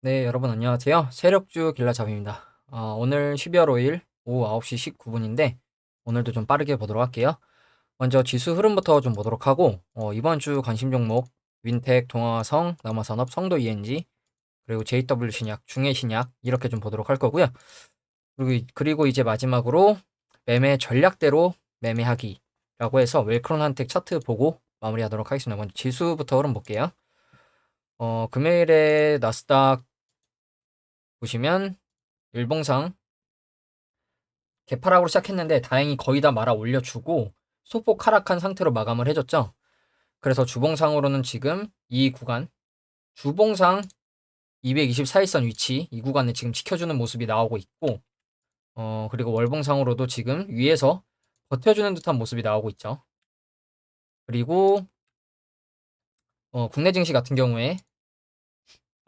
네, 여러분 안녕하세요. 세력주 길라잡입니다. 어, 오늘 12월 5일 오후 9시 19분인데 오늘도 좀 빠르게 보도록 할게요. 먼저 지수 흐름부터 좀 보도록 하고 어, 이번 주 관심 종목 윈텍, 동아성, 남아산업, 성도 ENG 그리고 JW 신약, 중해 신약 이렇게 좀 보도록 할 거고요. 그리고, 이- 그리고 이제 마지막으로 매매 전략대로 매매하기라고 해서 웰크론 한텍 차트 보고 마무리하도록 하겠습니다. 먼저 지수부터 흐름 볼게요. 어, 금요일에 나스닥 보시면 일봉상 개파락으로 시작했는데 다행히 거의 다 말아 올려주고 소폭 하락한 상태로 마감을 해줬죠. 그래서 주봉상으로는 지금 이 구간 주봉상 224일선 위치 이 구간을 지금 지켜주는 모습이 나오고 있고 어 그리고 월봉상으로도 지금 위에서 버텨주는 듯한 모습이 나오고 있죠. 그리고 어 국내 증시 같은 경우에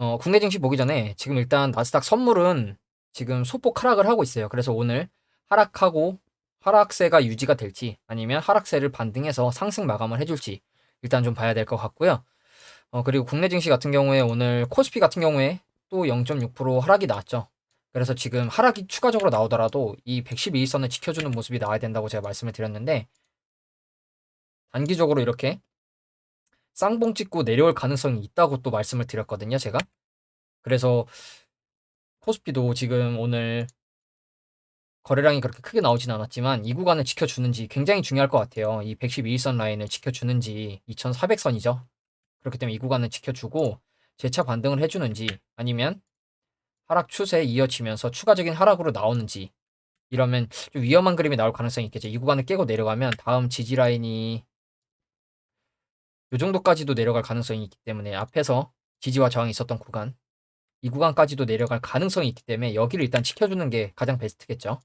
어 국내 증시 보기 전에 지금 일단 나스닥 선물은 지금 소폭 하락을 하고 있어요. 그래서 오늘 하락하고 하락세가 유지가 될지 아니면 하락세를 반등해서 상승 마감을 해줄지 일단 좀 봐야 될 것 같고요. 어, 그리고 국내 증시 같은 경우에 오늘 코스피 같은 경우에 또 0.6% 하락이 나왔죠. 그래서 지금 하락이 추가적으로 나오더라도 이 112일선을 지켜주는 모습이 나와야 된다고 제가 말씀을 드렸는데 단기적으로 이렇게 쌍봉 찍고 내려올 가능성이 있다고 또 말씀을 드렸거든요, 제가. 그래서 코스피도 지금 오늘 거래량이 그렇게 크게 나오진 않았지만 이 구간을 지켜주는지 굉장히 중요할 것 같아요. 이 112일선 라인을 지켜주는지 2400선이죠. 그렇기 때문에 이 구간을 지켜주고 재차 반등을 해주는지 아니면 하락 추세에 이어지면서 추가적인 하락으로 나오는지 이러면 좀 위험한 그림이 나올 가능성이 있겠죠. 이 구간을 깨고 내려가면 다음 지지 라인이 이 정도까지도 내려갈 가능성이 있기 때문에 앞에서 지지와 저항이 있었던 구간 이 구간까지도 내려갈 가능성이 있기 때문에 여기를 일단 지켜주는 게 가장 베스트겠죠.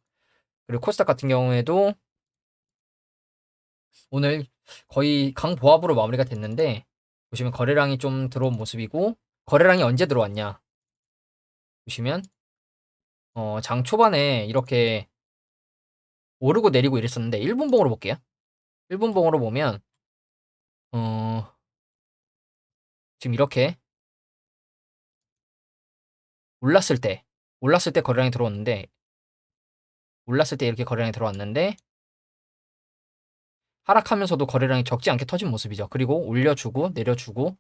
그리고 코스닥 같은 경우에도 오늘 거의 강보합으로 마무리가 됐는데 보시면 거래량이 좀 들어온 모습이고 거래량이 언제 들어왔냐 보시면 어, 장 초반에 이렇게 오르고 내리고 이랬었는데 1분봉으로 볼게요. 1분봉으로 보면 어, 지금 이렇게 올랐을 때 올랐을 때 거래량이 들어왔는데 올랐을 때 이렇게 거래량이 들어왔는데 하락하면서도 거래량이 적지 않게 터진 모습이죠. 그리고 올려주고 내려주고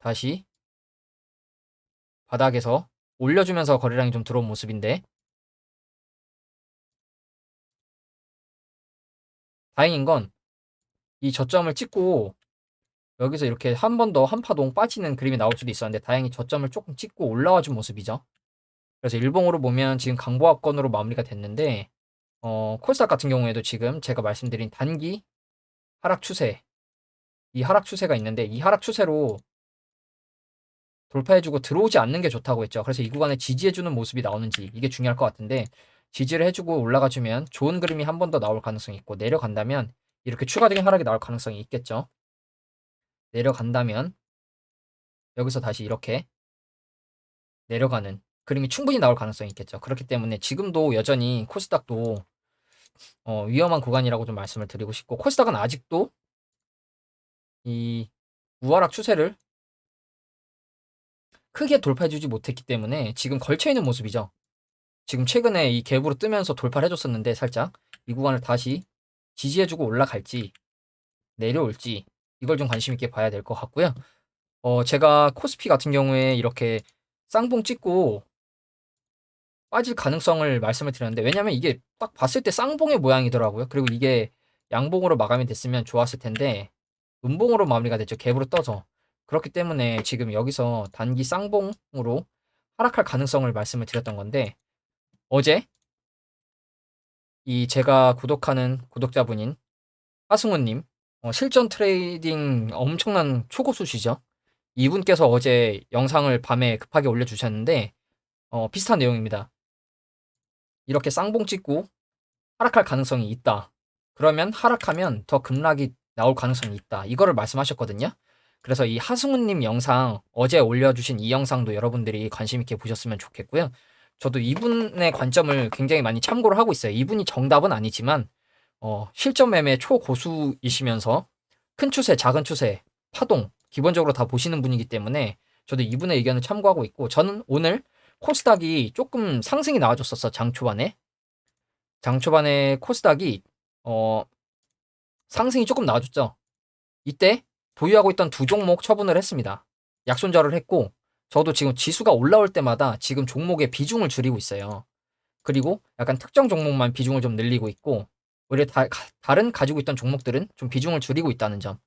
다시 바닥에서 올려주면서 거래량이 좀 들어온 모습인데 다행인 건 이 저점을 찍고 여기서 이렇게 한 번 더 한파동 빠지는 그림이 나올 수도 있었는데 다행히 저점을 조금 찍고 올라와 준 모습이죠. 그래서 일봉으로 보면 지금 강보합권으로 마무리가 됐는데 어, 콜스닥 같은 경우에도 지금 제가 말씀드린 단기 하락 추세 이 하락 추세가 있는데 이 하락 추세로 돌파해주고 들어오지 않는 게 좋다고 했죠. 그래서 이 구간에 지지해주는 모습이 나오는지 이게 중요할 것 같은데 지지를 해주고 올라가주면 좋은 그림이 한 번 더 나올 가능성이 있고 내려간다면 이렇게 추가적인 하락이 나올 가능성이 있겠죠. 내려간다면 여기서 다시 이렇게 내려가는 그림이 충분히 나올 가능성이 있겠죠. 그렇기 때문에 지금도 여전히 코스닥도 어, 위험한 구간이라고 좀 말씀을 드리고 싶고 코스닥은 아직도 이 우하락 추세를 크게 돌파해주지 못했기 때문에 지금 걸쳐있는 모습이죠. 지금 최근에 이 갭으로 뜨면서 돌파를 해줬었는데 살짝 이 구간을 다시 지지해주고 올라갈지 내려올지 이걸 좀 관심 있게 봐야 될 것 같고요. 어, 제가 코스피 같은 경우에 이렇게 쌍봉 찍고 빠질 가능성을 말씀을 드렸는데 왜냐면 이게 딱 봤을 때 쌍봉의 모양이더라고요. 그리고 이게 양봉으로 마감이 됐으면 좋았을 텐데 음봉으로 마무리가 됐죠. 갭으로 떠서. 그렇기 때문에 지금 여기서 단기 쌍봉으로 하락할 가능성을 말씀을 드렸던 건데 어제 이 제가 구독하는 구독자분인 하승우님 어, 실전 트레이딩 엄청난 초고수시죠. 이분께서 어제 영상을 밤에 급하게 올려주셨는데 어, 비슷한 내용입니다. 이렇게 쌍봉 찍고 하락할 가능성이 있다. 그러면 하락하면 더 급락이 나올 가능성이 있다. 이거를 말씀하셨거든요. 그래서 이 하승우님 영상 어제 올려주신 이 영상도 여러분들이 관심 있게 보셨으면 좋겠고요. 저도 이분의 관점을 굉장히 많이 참고를 하고 있어요. 이분이 정답은 아니지만 어, 실전 매매 초고수이시면서 큰 추세, 작은 추세, 파동 기본적으로 다 보시는 분이기 때문에 저도 이분의 의견을 참고하고 있고 저는 오늘 코스닥이 조금 상승이 나와줬었어 장 초반에 장 초반에 코스닥이 어 상승이 조금 나와줬죠. 이때 보유하고 있던 두 종목 처분을 했습니다. 약손절을 했고 저도 지금 지수가 올라올 때마다 지금 종목의 비중을 줄이고 있어요. 그리고 약간 특정 종목만 비중을 좀 늘리고 있고 오히려 다, 가- 다른 가지고 있던 종목들은 좀 비중을 줄이고 있다는 점.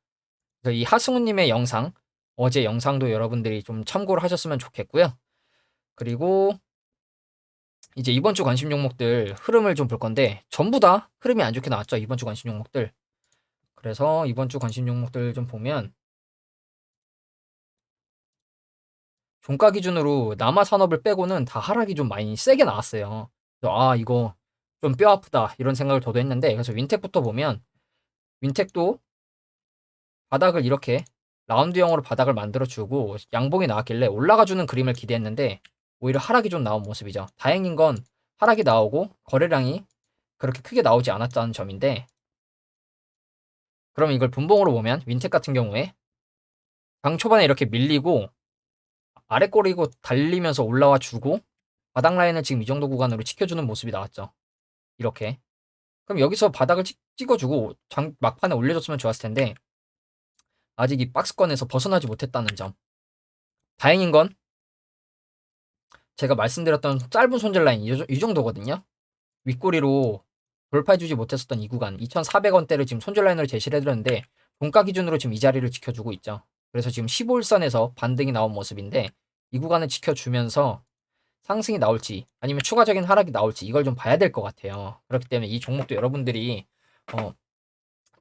그래서 이 하승우님의 영상 어제 영상도 여러분들이 좀 참고를 하셨으면 좋겠고요. 그리고 이제 이번 주 관심 종목들 흐름을 좀 볼 건데 전부 다 흐름이 안 좋게 나왔죠. 이번 주 관심 종목들. 그래서 이번 주 관심 종목들 좀 보면 종가 기준으로 남아 산업을 빼고는 다 하락이 좀 많이 세게 나왔어요. 아 이거 좀 뼈 아프다 이런 생각을 저도 했는데 그래서 윈텍부터 보면 윈텍도 바닥을 이렇게 라운드형으로 바닥을 만들어주고 양봉이 나왔길래 올라가주는 그림을 기대했는데 오히려 하락이 좀 나온 모습이죠. 다행인 건 하락이 나오고 거래량이 그렇게 크게 나오지 않았다는 점인데 그럼 이걸 분봉으로 보면 윈텍 같은 경우에 장 초반에 이렇게 밀리고 아래 꼬리고 달리면서 올라와 주고 바닥 라인을 지금 이 정도 구간으로 지켜주는 모습이 나왔죠. 이렇게. 그럼 여기서 바닥을 찍, 찍어주고 장, 막판에 올려줬으면 좋았을 텐데 아직 이 박스권에서 벗어나지 못했다는 점. 다행인 건 제가 말씀드렸던 짧은 손절 라인 이, 이 정도거든요. 윗꼬리로 돌파해주지 못했었던 이 구간 2,400원대를 지금 손절 라인으로 제시를 해드렸는데 종가 기준으로 지금 이 자리를 지켜주고 있죠. 그래서 지금 15일선에서 반등이 나온 모습인데 이 구간을 지켜주면서 상승이 나올지 아니면 추가적인 하락이 나올지 이걸 좀 봐야 될 것 같아요. 그렇기 때문에 이 종목도 여러분들이 어,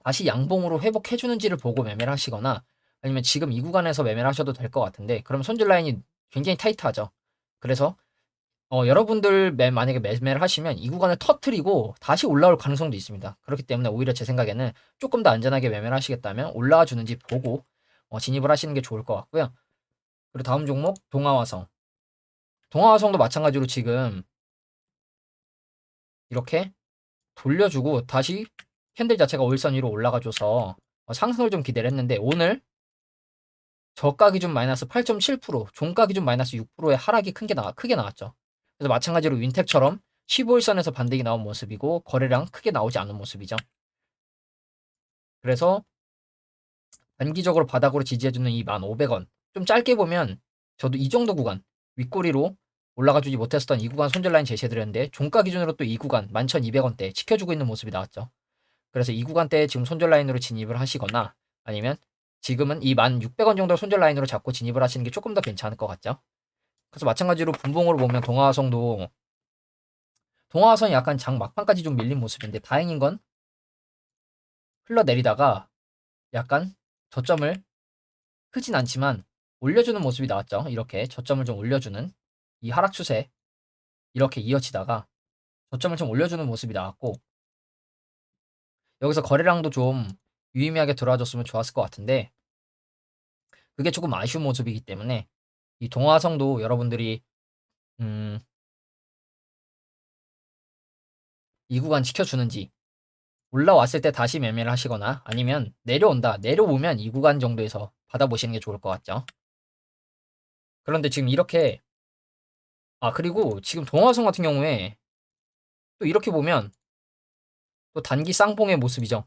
다시 양봉으로 회복해주는지를 보고 매매를 하시거나 아니면 지금 이 구간에서 매매를 하셔도 될 것 같은데 그럼 손절 라인이 굉장히 타이트하죠. 그래서 어, 여러분들 매, 만약에 매매를 하시면 이 구간을 터트리고 다시 올라올 가능성도 있습니다. 그렇기 때문에 오히려 제 생각에는 조금 더 안전하게 매매를 하시겠다면 올라와 주는지 보고 어, 진입을 하시는 게 좋을 것 같고요. 그리고 다음 종목 동아화성. 동아화성도 마찬가지로 지금 이렇게 돌려주고 다시 캔들 자체가 오일선 위로 올라가줘서 어, 상승을 좀 기대를 했는데 오늘 저가 기준 마이너스 8.7%, 종가 기준 마이너스 6%의 하락이 큰 게 나, 크게 나왔죠. 그래서 마찬가지로 윈텍처럼 15일선에서 반등이 나온 모습이고 거래량 크게 나오지 않은 모습이죠. 그래서 단기적으로 바닥으로 지지해주는 이 1,500원 좀 짧게 보면 저도 이 정도 구간 윗꼬리로 올라가주지 못했었던 이 구간 손절 라인 제시해드렸는데 종가 기준으로 또 이 구간 11,200원대 지켜주고 있는 모습이 나왔죠. 그래서 이 구간대에 지금 손절 라인으로 진입을 하시거나 아니면 지금은 이 1,600원 정도 손절 라인으로 잡고 진입을 하시는 게 조금 더 괜찮을 것 같죠. 그래서 마찬가지로 분봉으로 보면 동화화성도 동화화성이 약간 장 막판까지 좀 밀린 모습인데 다행인 건 흘러내리다가 약간 저점을 크진 않지만 올려주는 모습이 나왔죠. 이렇게 저점을 좀 올려주는 이 하락 추세 이렇게 이어지다가 저점을 좀 올려주는 모습이 나왔고 여기서 거래량도 좀 유의미하게 들어와줬으면 좋았을 것 같은데 그게 조금 아쉬운 모습이기 때문에 이 동화성도 여러분들이 음, 이 구간 지켜주는지 올라왔을 때 다시 매매를 하시거나 아니면 내려온다 내려오면 이 구간 정도에서 받아보시는 게 좋을 것 같죠. 그런데 지금 이렇게 아 그리고 지금 동화성 같은 경우에 또 이렇게 보면 또 단기 쌍봉의 모습이죠.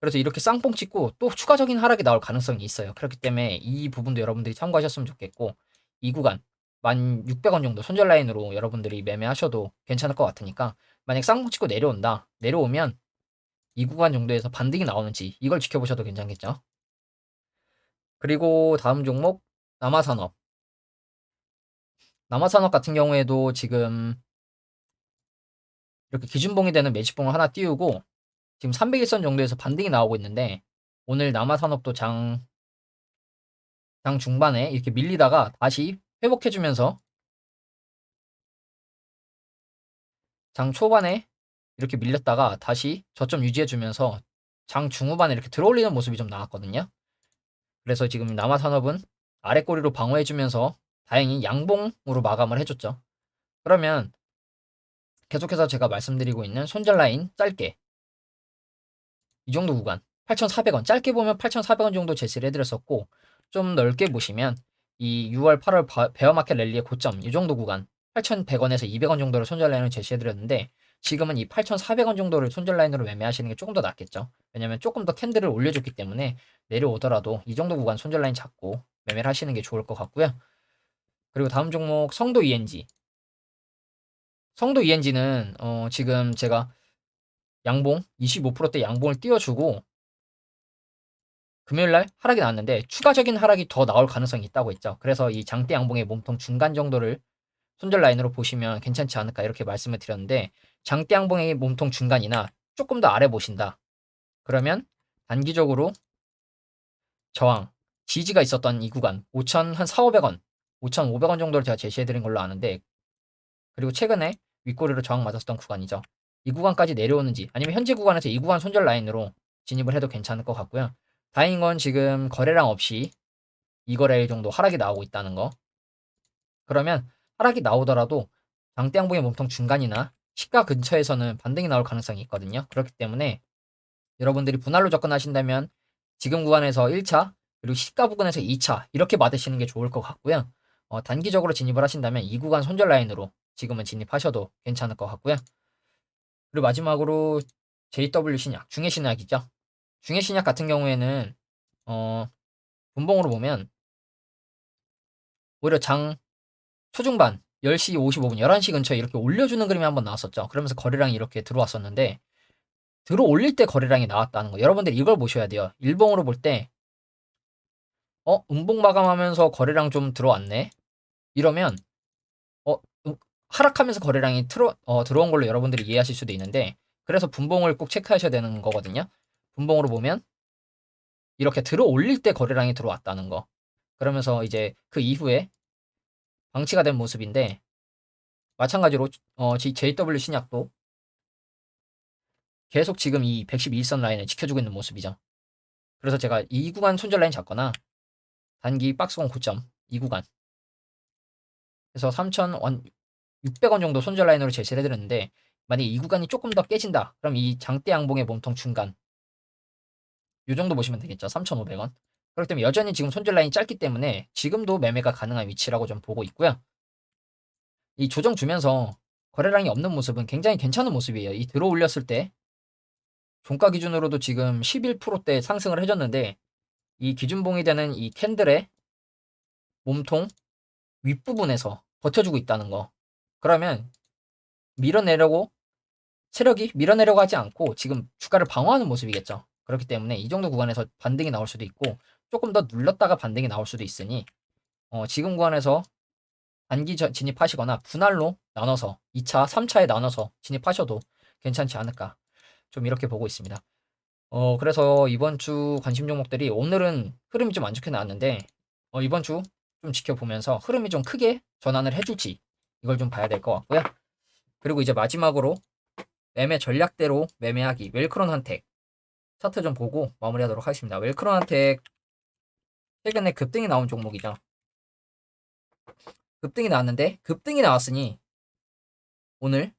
그래서 이렇게 쌍봉 찍고 또 추가적인 하락이 나올 가능성이 있어요. 그렇기 때문에 이 부분도 여러분들이 참고하셨으면 좋겠고 이 구간 1,600원 정도 손절 라인으로 여러분들이 매매하셔도 괜찮을 것 같으니까 만약 쌍봉 찍고 내려온다 내려오면 이 구간 정도에서 반등이 나오는지 이걸 지켜보셔도 괜찮겠죠. 그리고 다음 종목 남아산업 남아산업 같은 경우에도 지금 이렇게 기준봉이 되는 매집봉을 하나 띄우고 지금 300일선 정도에서 반등이 나오고 있는데 오늘 남아산업도 장, 장 중반에 이렇게 밀리다가 다시 회복해주면서 장 초반에 이렇게 밀렸다가 다시 저점 유지해주면서 장 중후반에 이렇게 들어올리는 모습이 좀 나왔거든요. 그래서 지금 남아산업은 아래 꼬리로 방어해주면서 다행히 양봉으로 마감을 해줬죠. 그러면 계속해서 제가 말씀드리고 있는 손절 라인 짧게 이 정도 구간 8,400원 짧게 보면 8,400원 정도 제시를 해드렸었고 좀 넓게 보시면 이 6월 8월 바- 베어마켓 랠리의 고점 이 정도 구간 8,100원에서 200원 정도를 손절 라인을 제시해드렸는데 지금은 이 8,400원 정도를 손절 라인으로 매매하시는 게 조금 더 낫겠죠. 왜냐면 조금 더 캔들을 올려줬기 때문에 내려오더라도 이 정도 구간 손절 라인 잡고 매매를 하시는 게 좋을 것 같고요. 그리고 다음 종목 성도 ENG. 성도 ENG는 어, 지금 제가 양봉 25%대 양봉을 띄워주고 금요일 날 하락이 나왔는데 추가적인 하락이 더 나올 가능성이 있다고 했죠. 그래서 이 장대 양봉의 몸통 중간 정도를 손절 라인으로 보시면 괜찮지 않을까 이렇게 말씀을 드렸는데 장대 양봉의 몸통 중간이나 조금 더 아래 보신다. 그러면 단기적으로 저항, 지지가 있었던 이 구간 5천 한 4, 500원, 5,500원 정도를 제가 제시해 드린 걸로 아는데 그리고 최근에 윗꼬리로 저항 맞았던 구간이죠. 이 구간까지 내려오는지 아니면 현재 구간에서 이 구간 손절 라인으로 진입을 해도 괜찮을 것 같고요. 다행인 건 지금 거래량 없이 이거래일 정도 하락이 나오고 있다는 거. 그러면 하락이 나오더라도 장대 양봉의 몸통 중간이나 시가 근처에서는 반등이 나올 가능성이 있거든요. 그렇기 때문에 여러분들이 분할로 접근하신다면 지금 구간에서 1차 그리고 시가 부근에서 2차 이렇게 맞으시는 게 좋을 것 같고요. 어, 단기적으로 진입을 하신다면 이 구간 손절 라인으로 지금은 진입하셔도 괜찮을 것 같고요. 그리고 마지막으로 JW 신약, 중해 신약이죠. 중해 신약 같은 경우에는 어, 분봉으로 보면 오히려 장 초중반 10시 55분, 11시 근처에 이렇게 올려주는 그림이 한번 나왔었죠. 그러면서 거래량이 이렇게 들어왔었는데 들어 올릴 때 거래량이 나왔다는 거. 여러분들 이걸 보셔야 돼요. 일봉으로 볼 때 어, 음봉 마감하면서 거래량 좀 들어왔네. 이러면 어, 음, 하락하면서 거래량이 틀어, 어, 들어온 걸로 여러분들이 이해하실 수도 있는데 그래서 분봉을 꼭 체크하셔야 되는 거거든요. 분봉으로 보면 이렇게 들어 올릴 때 거래량이 들어왔다는 거. 그러면서 이제 그 이후에 방치가 된 모습인데 마찬가지로 어, JW 신약도 계속 지금 이 112선 라인을 지켜주고 있는 모습이죠. 그래서 제가 이 구간 손절 라인 잡거나 단기 박스권 고점 이 구간 그래서 3,000원 600원 정도 손절 라인으로 제시를 해드렸는데 만약에 이 구간이 조금 더 깨진다 그럼 이 장대 양봉의 몸통 중간 이 정도 보시면 되겠죠 3,500원 그렇기 때문에 여전히 지금 손절 라인이 짧기 때문에 지금도 매매가 가능한 위치라고 좀 보고 있고요 이 조정 주면서 거래량이 없는 모습은 굉장히 괜찮은 모습이에요 이 들어 올렸을 때 종가 기준으로도 지금 11%대 상승을 해줬는데 이 기준봉이 되는 이 캔들의 몸통 윗부분에서 버텨주고 있다는 거. 그러면 밀어내려고 세력이 밀어내려고 하지 않고 지금 주가를 방어하는 모습이겠죠. 그렇기 때문에 이 정도 구간에서 반등이 나올 수도 있고 조금 더 눌렀다가 반등이 나올 수도 있으니 어, 지금 구간에서 단기 저- 진입하시거나 분할로 나눠서 2차, 3차에 나눠서 진입하셔도 괜찮지 않을까. 좀 이렇게 보고 있습니다. 어, 그래서 이번 주 관심 종목들이 오늘은 흐름이 좀 안 좋게 나왔는데, 어, 이번 주 좀 지켜보면서 흐름이 좀 크게 전환을 해줄지, 이걸 좀 봐야 될 것 같고요. 그리고 이제 마지막으로 매매 전략대로 매매하기, 웰크론 한택. 차트 좀 보고 마무리하도록 하겠습니다. 웰크론 한택, 최근에 급등이 나온 종목이죠. 급등이 나왔는데, 급등이 나왔으니, 오늘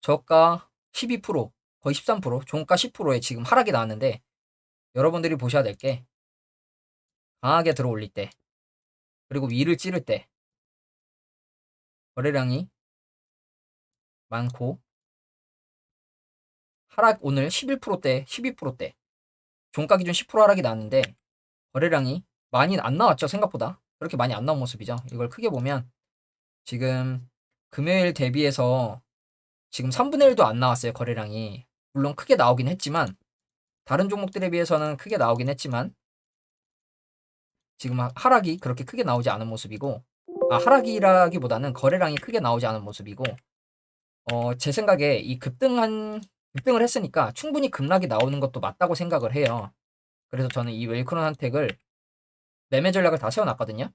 저가 12%, 거의 13%, 종가 10%에 지금 하락이 나왔는데 여러분들이 보셔야 될 게 강하게 들어 올릴 때 그리고 위를 찌를 때 거래량이 많고 하락 오늘 11%대, 12%대 종가 기준 10% 하락이 나왔는데 거래량이 많이 안 나왔죠 생각보다. 그렇게 많이 안 나온 모습이죠. 이걸 크게 보면 지금 금요일 대비해서 지금 3분의 1도 안 나왔어요 거래량이. 물론 크게 나오긴 했지만 다른 종목들에 비해서는 크게 나오긴 했지만 지금 하- 하락이 그렇게 크게 나오지 않은 모습이고 아 하락이라기보다는 거래량이 크게 나오지 않은 모습이고 어 제 생각에 이 급등한 급등을 했으니까 충분히 급락이 나오는 것도 맞다고 생각을 해요. 그래서 저는 이 웰크론 한택을 매매 전략을 다 세워놨거든요.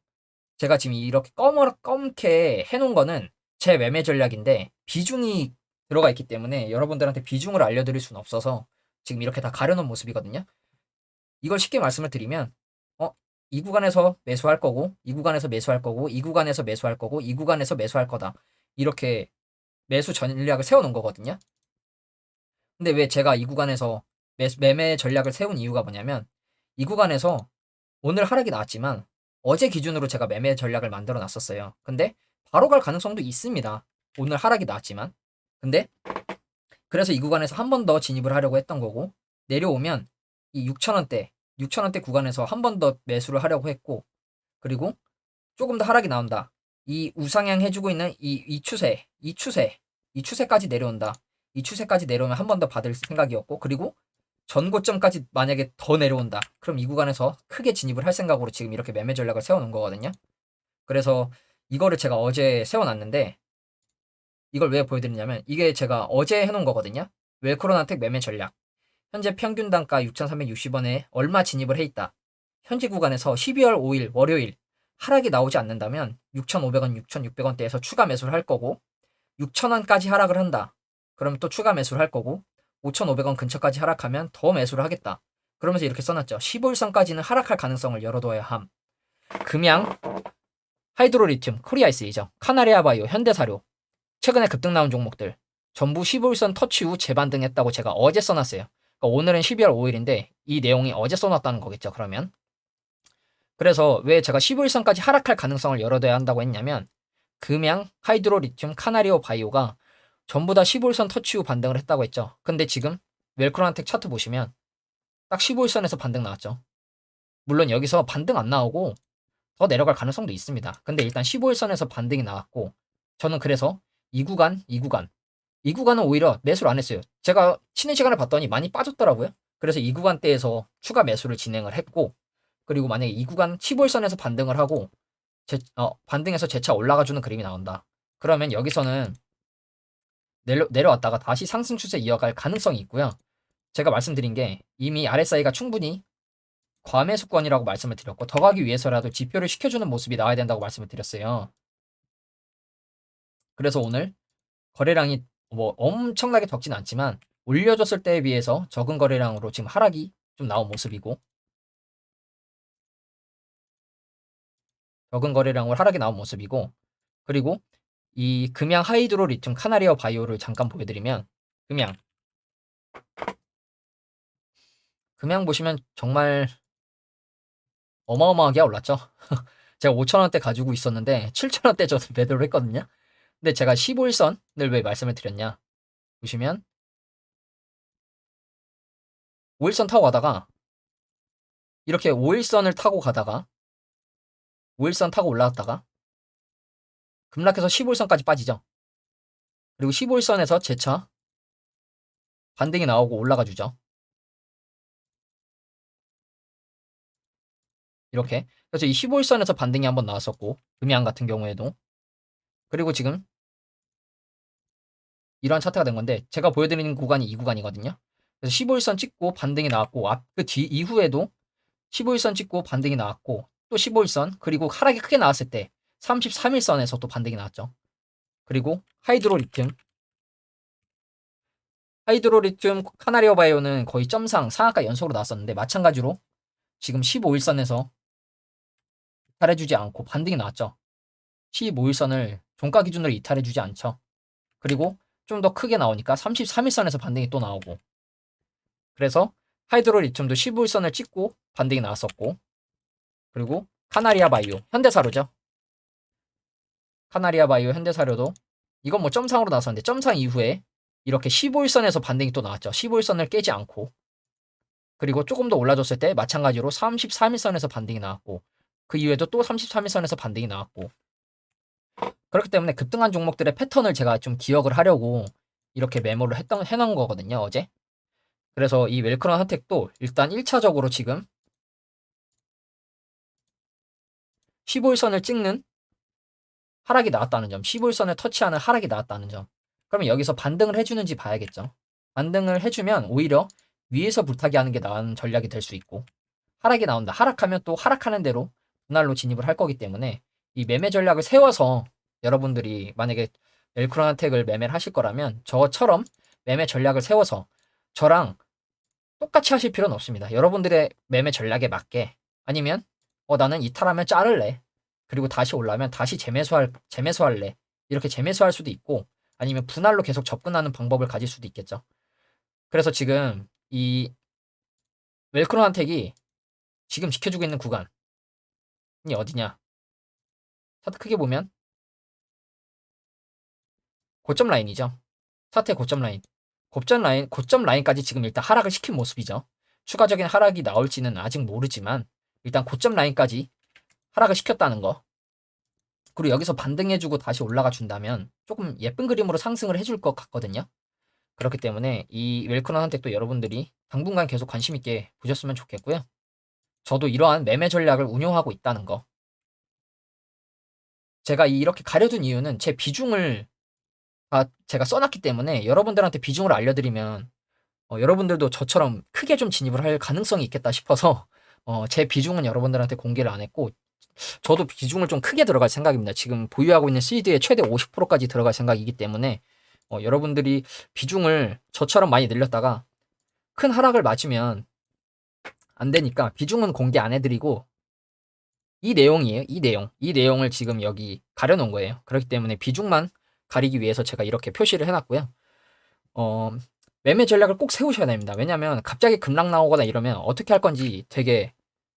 제가 지금 이렇게 검어, 검게 해놓은 거는 제 매매 전략인데 비중이 들어가 있기 때문에 여러분들한테 비중을 알려드릴 수는 없어서 지금 이렇게 다 가려놓은 모습이거든요. 이걸 쉽게 말씀을 드리면 어, 이 구간에서 매수할 거고 이 구간에서 매수할 거고 이 구간에서 매수할 거고 이 구간에서 매수할 거다. 이렇게 매수 전략을 세워놓은 거거든요. 근데 왜 제가 이 구간에서 매, 매매 전략을 세운 이유가 뭐냐면 이 구간에서 오늘 하락이 나왔지만 어제 기준으로 제가 매매 전략을 만들어 놨었어요. 근데 바로 갈 가능성도 있습니다. 오늘 하락이 나왔지만. 근데 그래서 이 구간에서 한 번 더 진입을 하려고 했던 거고 내려오면 이 6천원대 6천원대 구간에서 한 번 더 매수를 하려고 했고 그리고 조금 더 하락이 나온다. 이 우상향 해주고 있는 이, 이 추세, 이 추세, 이 추세까지 내려온다. 이 추세까지 내려오면 한 번 더 받을 생각이었고 그리고 전고점까지 만약에 더 내려온다. 그럼 이 구간에서 크게 진입을 할 생각으로 지금 이렇게 매매 전략을 세워놓은 거거든요. 그래서 이거를 제가 어제 세워놨는데 이걸 왜 보여드리냐면 이게 제가 어제 해놓은 거거든요. 웰크로나텍 매매 전략. 현재 평균 단가 6,360원에 얼마 진입을 해 있다. 현재 구간에서 12월 5일 월요일 하락이 나오지 않는다면 6,500원, 6,600원대에서 추가 매수를 할 거고 6,000원까지 하락을 한다. 그럼 또 추가 매수를 할 거고 5,500원 근처까지 하락하면 더 매수를 하겠다. 그러면서 이렇게 써놨죠. 15일선까지는 하락할 가능성을 열어둬야 함. 금양, 하이드로리튬, 코리아이스이죠. 카나리아 바이오, 현대사료. 최근에 급등 나온 종목들. 전부 15일선 터치 후 재반등했다고 제가 어제 써놨어요. 그러니까 오늘은 12월 5일인데 이 내용이 어제 써놨다는 거겠죠. 그러면. 그래서 왜 제가 15일선까지 하락할 가능성을 열어둬야 한다고 했냐면 금양, 하이드로리튬, 카나리오 바이오가 전부 다 15일선 터치 후 반등을 했다고 했죠. 근데 지금 웰크로한텍 차트 보시면 딱 15일선에서 반등 나왔죠. 물론 여기서 반등 안 나오고 더 내려갈 가능성도 있습니다. 근데 일단 15일선에서 반등이 나왔고 저는 그래서 이 구간, 이 구간 이 구간은 오히려 매수를 안 했어요. 제가 쉬는 시간을 봤더니 많이 빠졌더라고요. 그래서 이 구간대에서 추가 매수를 진행을 했고 그리고 만약에 이 구간 15일선에서 반등을 하고 제, 어, 반등해서 재차 올라가주는 그림이 나온다. 그러면 여기서는 내려, 내려왔다가 다시 상승 추세 이어갈 가능성이 있고요. 제가 말씀드린 게 이미 RSI가 충분히 과매수권이라고 말씀을 드렸고 더 가기 위해서라도 지표를 시켜주는 모습이 나와야 된다고 말씀을 드렸어요. 그래서 오늘 거래량이 뭐 엄청나게 적진 않지만 올려줬을 때에 비해서 적은 거래량으로 지금 하락이 좀 나온 모습이고 적은 거래량으로 하락이 나온 모습이고 그리고 이 금양 하이드로 리튬 카나리아 바이오를 잠깐 보여드리면 금양 금양 보시면 정말 어마어마하게 올랐죠. 제가 5천원대 가지고 있었는데 7천원대 저도 매도를 했거든요. 근데 제가 15일선을 왜 말씀을 드렸냐 보시면 5일선 타고 가다가 이렇게 5일선을 타고 가다가 5일선 타고 올라갔다가 급락해서 15일선까지 빠지죠. 그리고 15일선에서 재차 반등이 나오고 올라가 주죠. 이렇게. 그래서 이 15일선에서 반등이 한번 나왔었고, 금양 같은 경우에도. 그리고 지금 이러한 차트가 된 건데, 제가 보여드리는 구간이 이 구간이거든요. 그래서 15일선 찍고 반등이 나왔고, 앞, 그 뒤, 이후에도 15일선 찍고 반등이 나왔고, 또 15일선, 그리고 하락이 크게 나왔을 때 33일선에서 또 반등이 나왔죠. 그리고 하이드로 리튬. 하이드로 리튬 카나리오 바이오는 거의 점상 상한가 연속으로 나왔었는데 마찬가지로 지금 15일선에서 이탈해주지 않고 반등이 나왔죠. 15일선을 종가 기준으로 이탈해주지 않죠. 그리고 좀 더 크게 나오니까 33일선에서 반등이 또 나오고 그래서 하이드로 리튬도 15일선을 찍고 반등이 나왔었고 그리고 카나리아 바이오 현대사료죠. 카나리아 바이오 현대사료도 이건 뭐 점상으로 나왔었는데 점상 이후에 이렇게 15일선에서 반등이 또 나왔죠. 15일선을 깨지 않고. 그리고 조금 더 올라줬을 때 마찬가지로 33일선에서 반등이 나왔고 그 이후에도 또 33일선에서 반등이 나왔고. 그렇기 때문에 급등한 종목들의 패턴을 제가 좀 기억을 하려고 이렇게 메모를 했던 해놓은 거거든요 어제. 그래서 이 웰크론 핫텍도 일단 1차적으로 지금 15일선을 찍는 하락이 나왔다는 점 15일선을 터치하는 하락이 나왔다는 점 그러면 여기서 반등을 해주는지 봐야겠죠 반등을 해주면 오히려 위에서 불타기 하는 게 나은 전략이 될 수 있고 하락이 나온다. 하락하면 또 하락하는 대로 분할로 진입을 할 거기 때문에 이 매매 전략을 세워서 여러분들이 만약에 엘크론한텍을 매매를 하실 거라면 저처럼 매매 전략을 세워서 저랑 똑같이 하실 필요는 없습니다. 여러분들의 매매 전략에 맞게 아니면 어 나는 이탈하면 자를래. 그리고 다시 올라면 다시 재매수할 재매수할래. 이렇게 재매수할 수도 있고 아니면 분할로 계속 접근하는 방법을 가질 수도 있겠죠. 그래서 지금 이 웰크론한텍이 지금 지켜주고 있는 구간이 어디냐? 차트 크게 보면 고점 라인이죠. 차트의 고점 라인. 고점 라인, 고점 라인까지 지금 일단 하락을 시킨 모습이죠. 추가적인 하락이 나올지는 아직 모르지만 일단 고점 라인까지 하락을 시켰다는 거. 그리고 여기서 반등해주고 다시 올라가 준다면 조금 예쁜 그림으로 상승을 해줄 것 같거든요. 그렇기 때문에 이 웰크런 선택도 여러분들이 당분간 계속 관심 있게 보셨으면 좋겠고요. 저도 이러한 매매 전략을 운용하고 있다는 거. 제가 이렇게 가려둔 이유는 제 비중을 다 제가 써놨기 때문에 여러분들한테 비중을 알려드리면 어, 여러분들도 저처럼 크게 좀 진입을 할 가능성이 있겠다 싶어서 어, 제 비중은 여러분들한테 공개를 안 했고 저도 비중을 좀 크게 들어갈 생각입니다. 지금 보유하고 있는 시드의 최대 50%까지 들어갈 생각이기 때문에 어, 여러분들이 비중을 저처럼 많이 늘렸다가 큰 하락을 맞으면 안 되니까 비중은 공개 안 해드리고 이 내용이에요. 이 내용. 이 내용을 지금 여기 가려놓은 거예요. 그렇기 때문에 비중만 가리기 위해서 제가 이렇게 표시를 해놨고요. 어, 매매 전략을 꼭 세우셔야 됩니다. 왜냐하면 갑자기 급락 나오거나 이러면 어떻게 할 건지 되게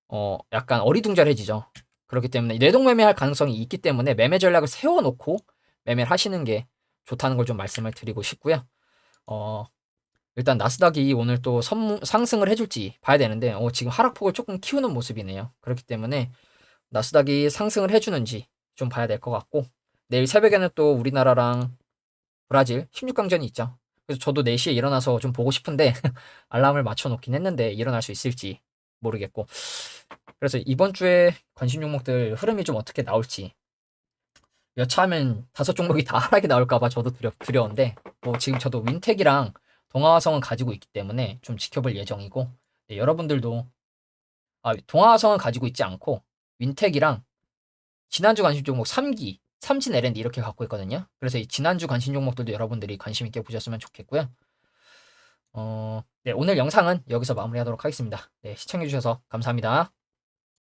어, 약간 어리둥절해지죠. 그렇기 때문에 내동 매매할 가능성이 있기 때문에 매매 전략을 세워놓고 매매를 하시는 게 좋다는 걸 좀 말씀을 드리고 싶고요. 어, 일단 나스닥이 오늘 또 선무, 상승을 해줄지 봐야 되는데 어, 지금 하락폭을 조금 키우는 모습이네요. 그렇기 때문에 나스닥이 상승을 해주는지 좀 봐야 될 것 같고 내일 새벽에는 또 우리나라랑 브라질 16강전이 있죠. 그래서 저도 4시에 일어나서 좀 보고 싶은데 알람을 맞춰놓긴 했는데 일어날 수 있을지 모르겠고 그래서 이번 주에 관심 종목들 흐름이 좀 어떻게 나올지 여차하면 다섯 종목이 다 하락이 나올까봐 저도 두려, 두려운데 뭐 지금 저도 윈텍이랑 동아화성은 가지고 있기 때문에 좀 지켜볼 예정이고 네, 여러분들도 아, 동아화성은 가지고 있지 않고 윈텍이랑 지난주 관심 종목 3기 삼진 L&D 이렇게 갖고 있거든요. 그래서 이 지난주 관심 종목들도 여러분들이 관심 있게 보셨으면 좋겠고요. 어, 네, 오늘 영상은 여기서 마무리하도록 하겠습니다. 네, 시청해주셔서 감사합니다.